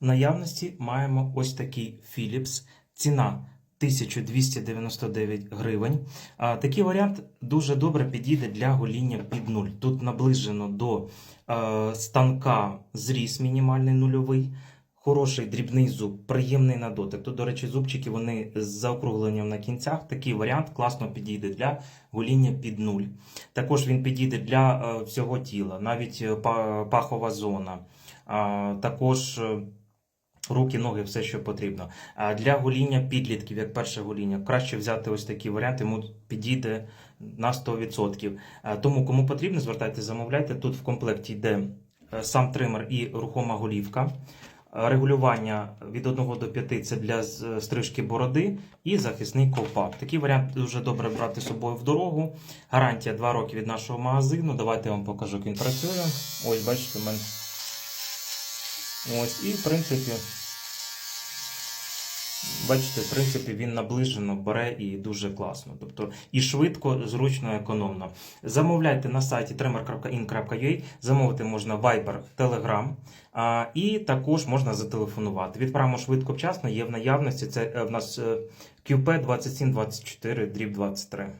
Наявності маємо ось такий Philips. Ціна 1299 гривень. Такий варіант дуже добре підійде для гоління під нуль. Тут наближено до станка зріз мінімальний нульовий. Хороший дрібний зуб, приємний на дотик. Тут, до речі, зубчики вони з заокругленням на кінцях. Такий варіант класно підійде для гоління під нуль. Також він підійде для е, всього тіла, навіть е, пахова зона. Також е, руки, ноги, все, що потрібно. А для гоління підлітків, як перше гоління, краще взяти ось такий варіант, йому підійде на 100%. А, тому, кому потрібно, звертайте, замовляйте. Тут в комплекті йде е, сам тример і рухома голівка. Регулювання від 1 до 5 це для стрижки бороди і захисний ковпак. Такий варіант дуже добре брати з собою в дорогу. Гарантія 2 роки від нашого магазину. Давайте я вам покажу, як він працює. Ось, бачите, в мене. Ось, і в принципі, бачите, в принципі, він наближено бере і дуже класно. Тобто і швидко, зручно, економно. Замовляйте на сайті tremer.in.ua, замовити можна Viber, Telegram, і також можна зателефонувати. Відправимо швидко вчасно, є в наявності. Це е, в нас QP 2724 дріб 23.